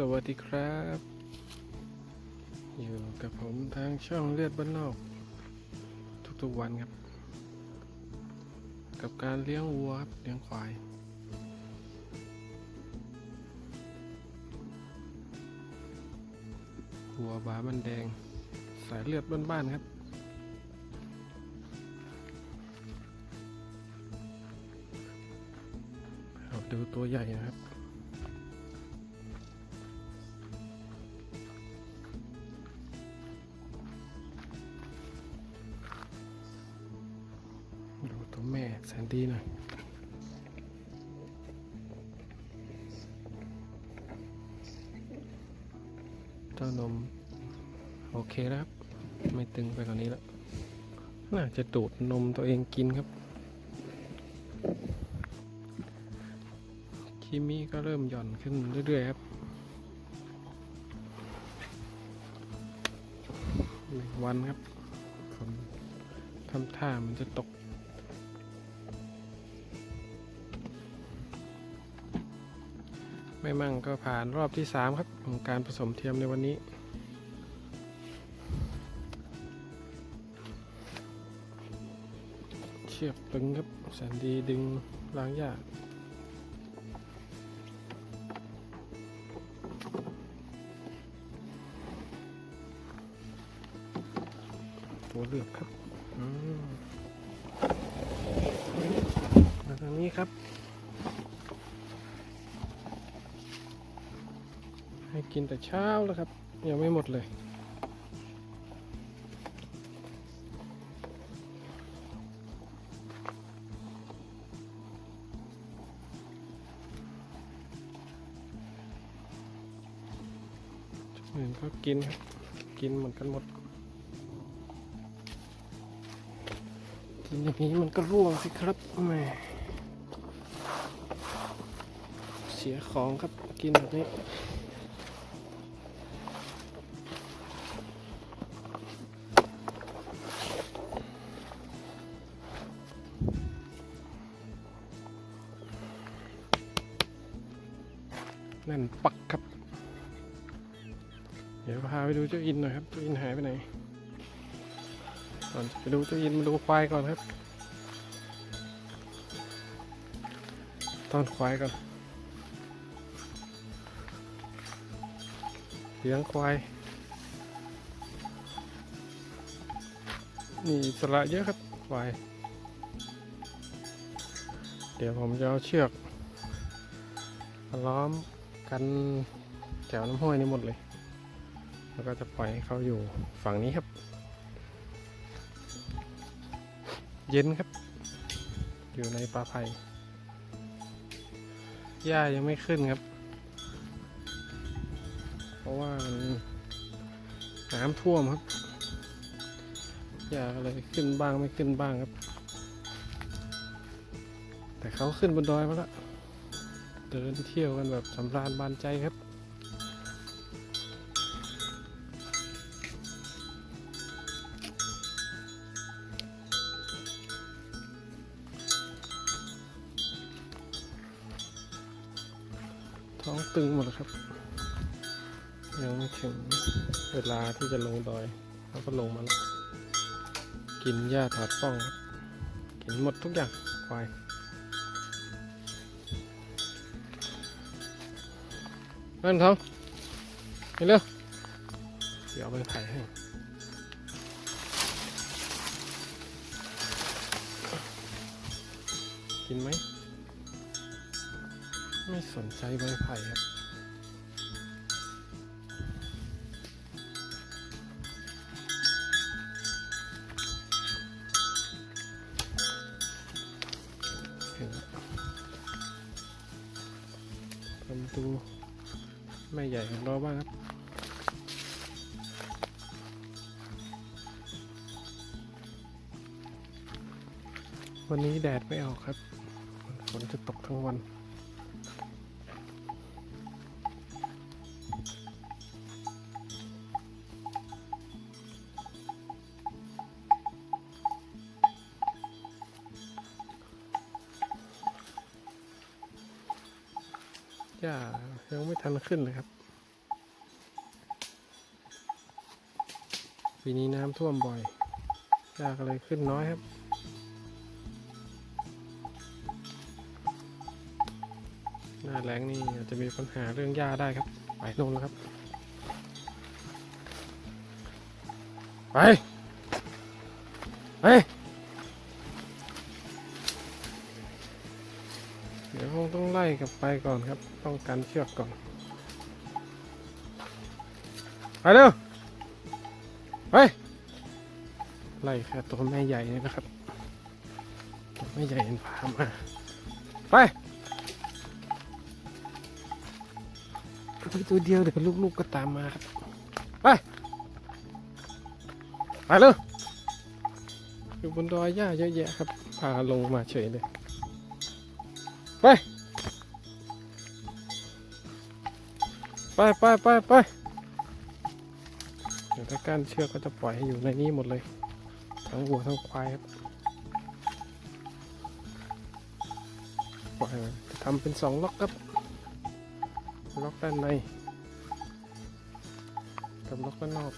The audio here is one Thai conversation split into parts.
สวัสดีครับ อยู่กับผมทางช่องเลือดบ้านนอก ทุกๆวันครับ กับการเลี้ยงวัวครับเลี้ยงควาย วัวบามันแดง สายเลือดบ้านๆครับเอาดูตัวใหญ่นะครับ แสนดีหน่อยเจ้านม โอเคแล้วครับ ไม่ตึงไปกว่านี้แล้ว น่าจะดูดนมตัวเองกินครับคิมิก็เริ่มหย่อนขึ้นเรื่อยๆครับหนึ่งวันครับทำท่ามันจะตก ไม่มั่งก็ผ่านรอบที่ 3 ครับ ของการผสมเทียมในวันนี้ เชือกตึงครับแสนดีดึงล้างยากตัวเลือกครับ อืมมาทางนี้ครับ ให้กินแต่เช้าแล้วครับ ยังไม่หมดเลย อื่นก็กินครับ กินเหมือนกันหมด กินอย่างนี้มันก็ร่วงสิครับแหมเสียของครับกินแบบนี้ นั่นปักครับ เดี๋ยวพาไปดูเจ้าอินหน่อยครับเจ้าอินหายไปไหนก่อนจะไปดูเจ้าอินมาดูควายก่อนครับตอนควายก่อนเลี้ยงควายนี่สระเยอะครับควายเดี๋ยวผมจะเอาเชือกล้อม กันแถวน้ำห้วยนี่หมดเลย แล้วก็จะปล่อยให้เขาอยู่ฝั่งนี้ครับ เย็นครับ อยู่ในปลาไผ่หญ้ายังไม่ขึ้นครับ เพราะว่ามันน้ำท่วมครับหญ้าก็เลยขึ้นบ้างไม่ขึ้นบ้างครับ แต่เขาขึ้นบนดอยมาแล้ว ดินเที่ยวกันแบบสำราญบานใจครับท้องตึงหมดแล้วครับ ยังไม่ถึงเวลาที่จะลงดอยเขาก็ลงมาแล้ว กินหญ้าถอดป้องครับกินหมดทุกอย่างควาย นั่นท้องไปเร็วเดี๋ยวเอาไปไผ่ให้กินไหม ไม่สนใจใบไผ่ครับ้ายังไม่ทันขึ้นนะครับปีนี้น้ำท่วมบ่อยหญ้าก็เลยขึ้นน้อยครับ หน้าแรงนี่อาจจะมีปัญหาเรื่องหญ้าได้ครับ ไปโน่นแล้วครับ ไป ไป กับไปก่อนครับ ต้องกันเชือกก่อน ไปเร็ว ไปไล่แค่ตัวแม่ใหญ่นี่นะครับ ตัวแม่ใหญ่เห็นพามา ไปไปตัวเดียวเดี๋ยวลูกๆก็ตามมาครับ ไป ไปเลยอยู่บนดอยหญ้าเยอะแยะครับ พาลงมาเฉยเลย ไป ไปไปไปไปเดี๋ยวถ้าก้านเชือกก็จะปล่อยให้อยู่ในนี้หมดเลย ทั้งวัวทั้งควายครับปล่อยจะทำเป็นสองล็อกครับ ล็อกด้านในกับล็อกด้านนอก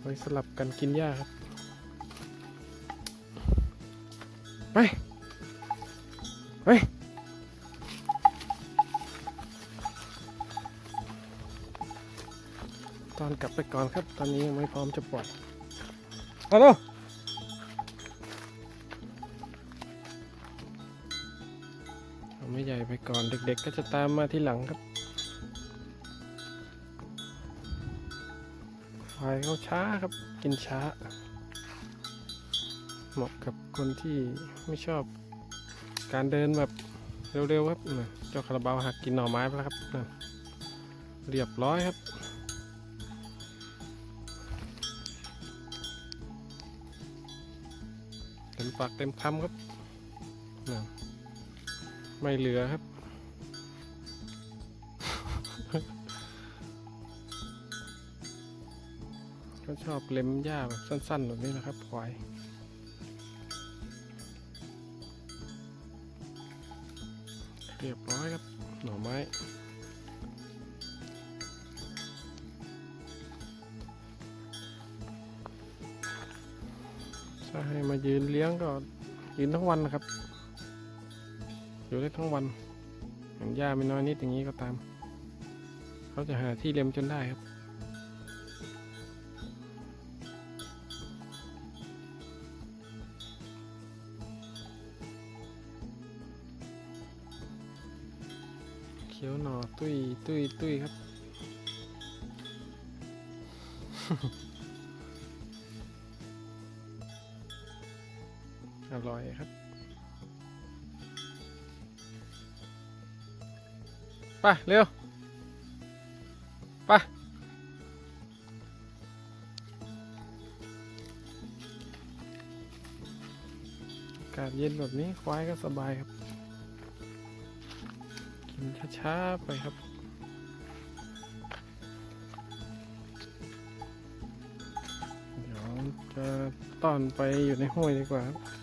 ไว้สลับกันกินหญ้าครับ ไป ตอนกลับไปก่อนครับ ตอนนี้ยังไม่พร้อมจะปล่อยฮัลโหลเอาไม่ใหญ่ไปก่อนเด็กๆก็จะตามมาที่หลังครับควายเขาช้าครับ กินช้า เหมาะกับคนที่ไม่ชอบ การเดินแบบเร็วๆครับน่ะเจ้าคาราบาวหักกินหน่อไม้ไปแล้วครับนั่นเรียบร้อยครับ มปากเต็มคำครับไม่เหลือครับ ก็ชอบเล็มหญ้าแบบสั้นๆแบบนี้นะครับควายเรียบร้อยครับ หน่อไม้ ถ้าให้มายืนเลี้ยงก็ยืนทั้งวันนะครับ อยู่ได้ทั้งวันเห็นหญ้าไม่น้อยนิดอย่างนี้ก็ตาม เขาจะหาที่เล็มจนได้ครับเขียวหน่อตุ้ยตุ้ยตุ้ยครับ อร่อยครับไปเร็วไปอากาศเย็นแบบนี้ควายก็สบายครับ กินช้าๆไปครับเดี๋ยวจะต้อนไปอยู่ในห้วยดีกว่าครับ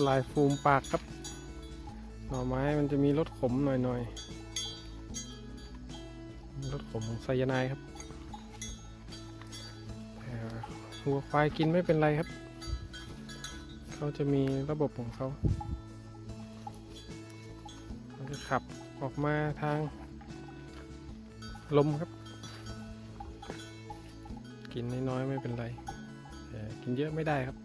ำลายฟูมปากครับ หน่อไม้มันจะมีรสขมหน่อยๆรสขมของไซยาไนครับแต่วัวควายกินไม่เป็นไรครับ เขาจะมีระบบของเขาเขาจะขับออกมาทางลมครับ กินน้อยๆไม่เป็นไร กินเยอะไม่ได้ครับ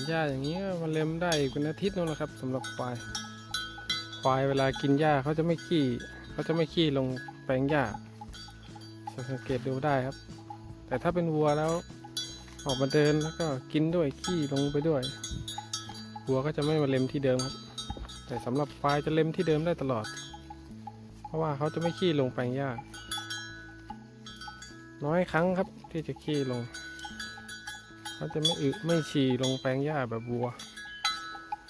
นหญ้าอย่างนี้ก็มาเล็มได้อีกเป็นอาทิตย์นู่นแหละครับสำหรับควาย ควายเวลากินหญ้าเขาจะไม่ขี้เขาจะไม่ขี้ลงแปลงหญ้าสังเกตดูได้ครับ แต่ถ้าเป็นวัวแล้ว ออกมาเดินแล้วก็กินด้วยขี้ลงไปด้วยวัวก็จะไม่มาเล็มที่เดิมครับ แต่สำหรับควายจะเล็มที่เดิมได้ตลอด เพราะว่าเขาจะไม่ขี้ลงแปลงหญ้า น้อยครั้งครับที่จะขี้ลง เขาจะไม่อึไม่ฉี่ลงแปลงหญ้าแบบวัว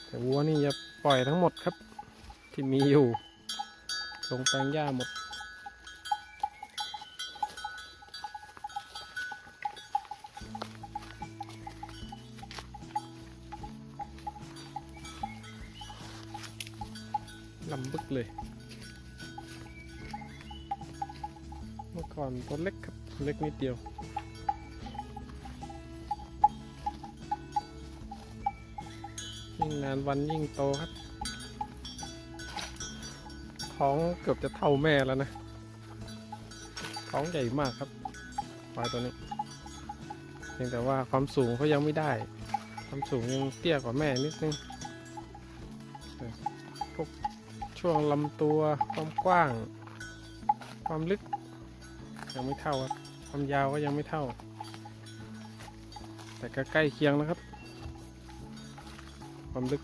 แต่วัวนี่จะปล่อยทั้งหมดครับ ที่มีอยู่ ลงแปลงหญ้าหมด เลย เมื่อก่อนตัวเล็กครับเล็กนิดเดียว ยิ่งนานวันยิ่งโตครับ ท้องเกือบจะเท่าแม่แล้วนะ ท้องใหญ่มากครับควายตัวนี้เพียงแต่ว่าความสูงเขายังไม่ได้ ความสูงยังเตี้ยกว่าแม่นิดนึง ช่วงลำตัวความกว้าง ความลึก ยังไม่เท่าครับความยาวก็ยังไม่เท่า แต่ก็ใกล้เคียงนะครับ ความลึก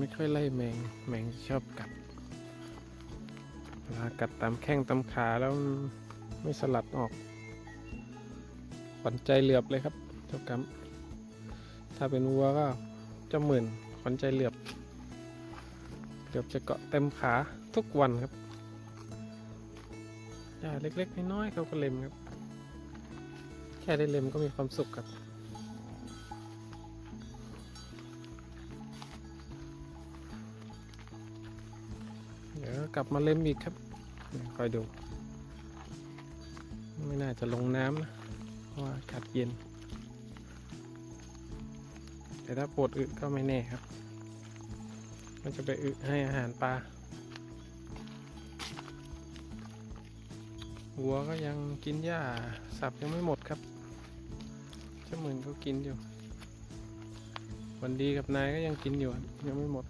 ไม่ค่อยไล่แมง แมงชอบกัดเวลากัดตามแข้งตามขาแล้วไม่สลัดออกขวัญใจเหลือบเลยครับเจ้ากำถ้าเป็นวัวก็เจะหมื่นขวัญใจเหลือบเกือบจะเกาะเต็มขาทุกวันครับหญ้าเล็กๆน้อยๆเขาก็เล็มครับ แค่ได้เล็มก็มีความสุขครับ กลับมาเล่มอีกครับคอยดู ไม่น่าจะลงน้ำนะเพราะว่าอากาศเย็น แต่ถ้าปวดอึก็ไม่แน่ครับ มันจะไปอึให้อาหารปลาวัวก็ยังกินหญ้าสับยังไม่หมดครับเจ้าหมื่นก็กินอยู่ วันดีกับนายก็ยังกินอยู่ยังไม่หมด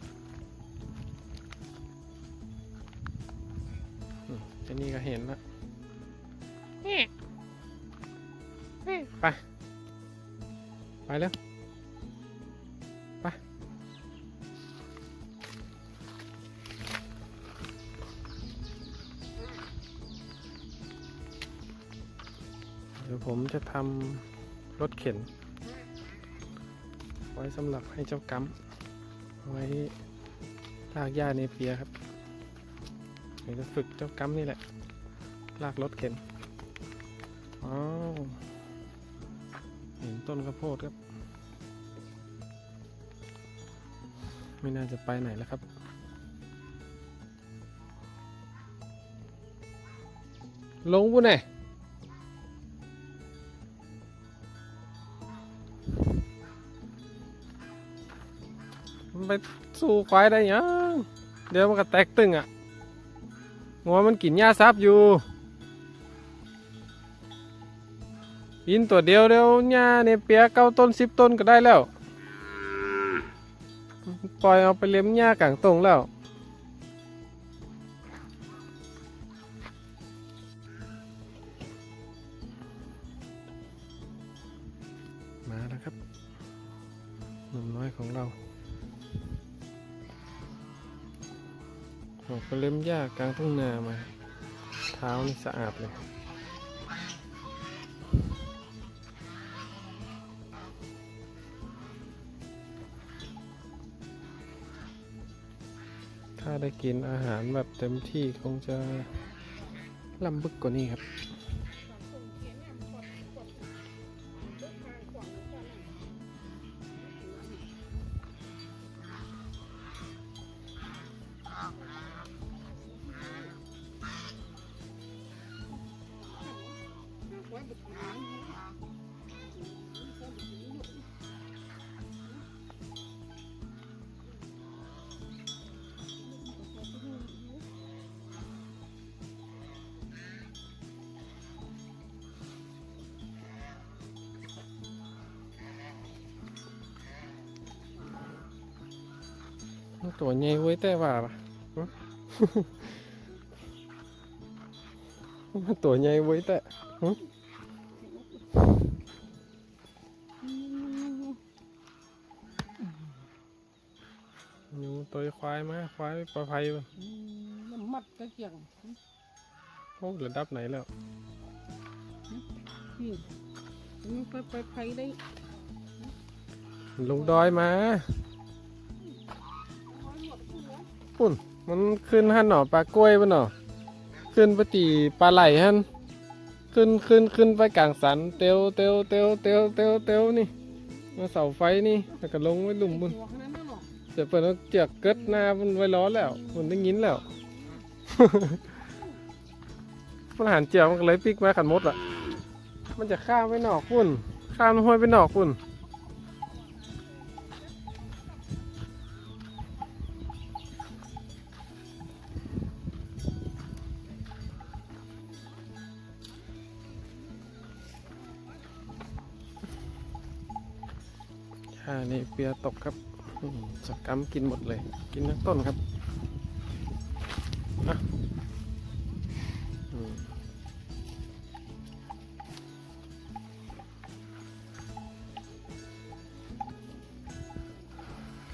ไอ้นี่ก็เห็นแล้วไป ไปแล้วไป เดี๋ยวผมจะทำรถเข็น ไว้สำหรับให้เจ้ากำไว้ลากหญ้าเนเปียครับ เดี๋ยวจะฝึกเจ้ากำนี่แหละ ลากรถเข็นอ๋อเห็นต้นข้าวโพดครับ ไม่น่าจะไปไหนแล้วครับลงบุญไหนมันไปสู้ควายได้ยัง เดี๋ยวมันก็แตกตึงอะ งัวมันกินหญ้าซับอยู่ยินตัวเดียวเดียวหญ้าในี่เปียเก้าต้นสิบต้นก็ได้แล้ว ปล่อยเอาไปเลี้ยงหญ้ากลางตรงแล้ว ญ้ากลางทุ่งนามา เท้านี่สะอาดเลย ถ้าได้กินอาหารแบบเต็มที่คงจะลำบึกกว่านี้ครับ ตัวใหญ่เว้ยแต่ว่าปะมันตัวใหญ่ไว้ยแต่หึอยู่ตัวควายมาควายปลอดภัยป่ะน้ำมัดตะเกียงโอ้ระดับไหนแล้วนี่มันไปไปไปได้ ลงดอยมา ปุ่น มันขึ้นหันหนอปลากล้วยปะหนอขึ้นไปตีปลาไหลหันขึ้นขึ้นขึ้นไปกลางสันเตียวเตียวเตียวเตียวเตียวเตียวนี่มาเสาไฟนี่แล้วก็ลงไว้หลุมบุญตัวขนาดนั้นหรอเดี๋ยวเปิดเอาเจียกเกิดหน้ามันไว้ล้อแล้วมันได้ยินแล้วมันหันเจียวมันเลยปิกมาขันมดอะ มันจะข้ามไปนอกปุ่นข้ามห้วยไปนอกปุ่น ปียตกครับสักกำกินหมดเลย กินทั้งต้นครับอะ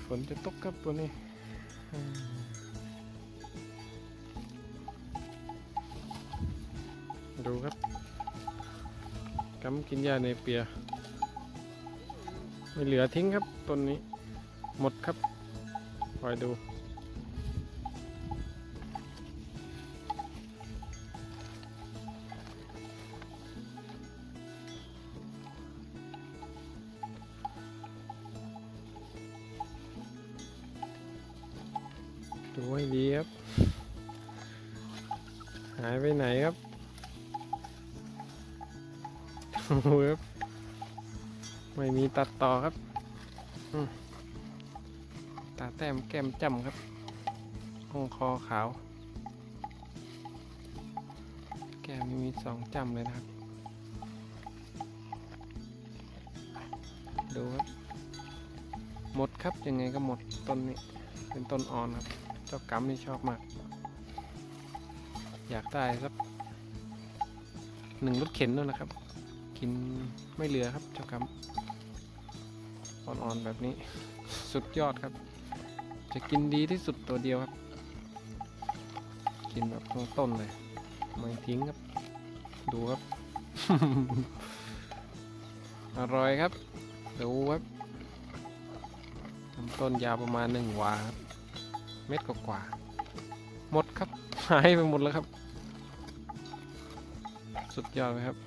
ฝนจะตกครับตัวนี้ดูครับกำกินยาในเปีย ไม่เหลือทิ้งครับต้นนี้ หมดครับคอยดูดูให้ดีครับ หายไปไหนครับดูครับ ไม่มีตัดต่อครับตาแต้มแก้มจ้ำครับห้องคอขาว แก้มนี่มีสองจ้ำเลยนะครับ ดูครับ หมดครับยังไงก็หมดต้นนี้เป็นต้นอ่อนครับ เจ้ากำนี่ชอบมาก อยากได้สักหนึ่งรถเข็นด้วยนะครับ กินไม่เหลือครับเจ้ากำ อ่อนๆแบบนี้ สุดยอดครับ จะกินดีที่สุดตัวเดียวครับ กินแบบทั้งต้นเลย ไม่ทิ้งครับ ดูครับ อร่อยครับ ดูครับลำต้นยาวประมาณหนึ่งวาครับ เม็ดกว่าหมดครับ หายไปหมดแล้วครับ สุดยอดเลยครับ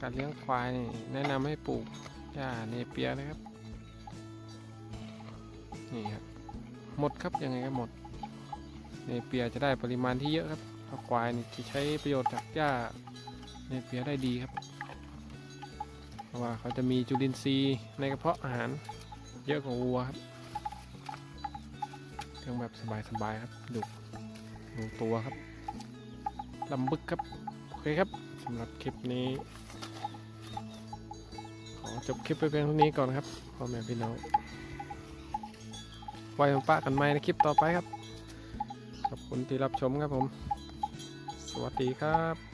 การเลี้ยงควายแนะนำให้ปลูก หญ้าเนเปียนะครับ นี่ครับ หมดครับยังไงก็หมด เนเปียจะได้ปริมาณที่เยอะครับเพราะควายนี่จะใช้ประโยชน์จากหญ้าเนเปียได้ดีครับ เพราะว่าเขาจะมีจุลินทรีย์ในกระเพาะอาหารเยอะกว่าวัวครับเลี้ยงแบบสบายๆครับดูดูตัวครับลำบึกครับ โอเคครับสำหรับคลิปนี้ จบคลิปไปเพียงเท่านี้ก่อนครับพ่อแม่พี่น้องไว้มปะกันใหม่ในคลิปต่อไปครับ ขอบคุณที่รับชมครับผม สวัสดีครับ